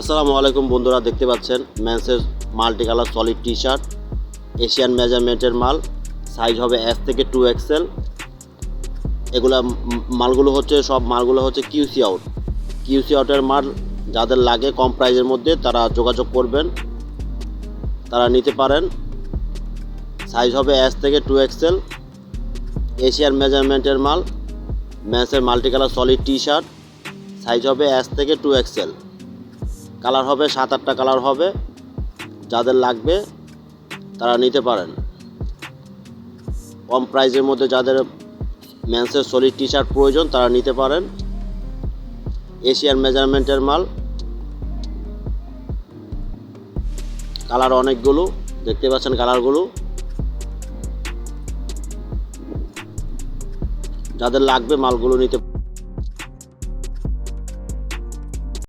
আসসালামু আলাইকুম বন্ধুরা, দেখতে পাচ্ছেন ম্যান্সের multi colour solid T shirt Asian মেজারমেন্টের মাল, সাইজ হবে এস থেকে টু এক্সেল এগুলা মালগুলো হচ্ছে, সব মালগুলো হচ্ছে কিউসি আউট কিউসি আউটের মাল যাদের লাগে কম প্রাইজের মধ্যে তারা যোগাযোগ করবেন, তারা নিতে পারেন। সাইজ হবে এস থেকে টু এক্সেল এশিয়ান মেজারমেন্টের মাল, ম্যান্সের multi colour solid T shirt size হবে এস থেকে টু এক্সেল কালার হবে, সাত, আটটা কালার হবে, যাদের লাগবে তারা নিতে পারেন। কম প্রাইজের মধ্যে যাদের ম্যান্সের সলিড টি শার্ট প্রয়োজন, তারা নিতে পারেন। এশিয়ান মেজারমেন্টের মাল। কালার অনেকগুলো, দেখতে পাচ্ছেন কালারগুলো। যাদের লাগবে মালগুলো নিতে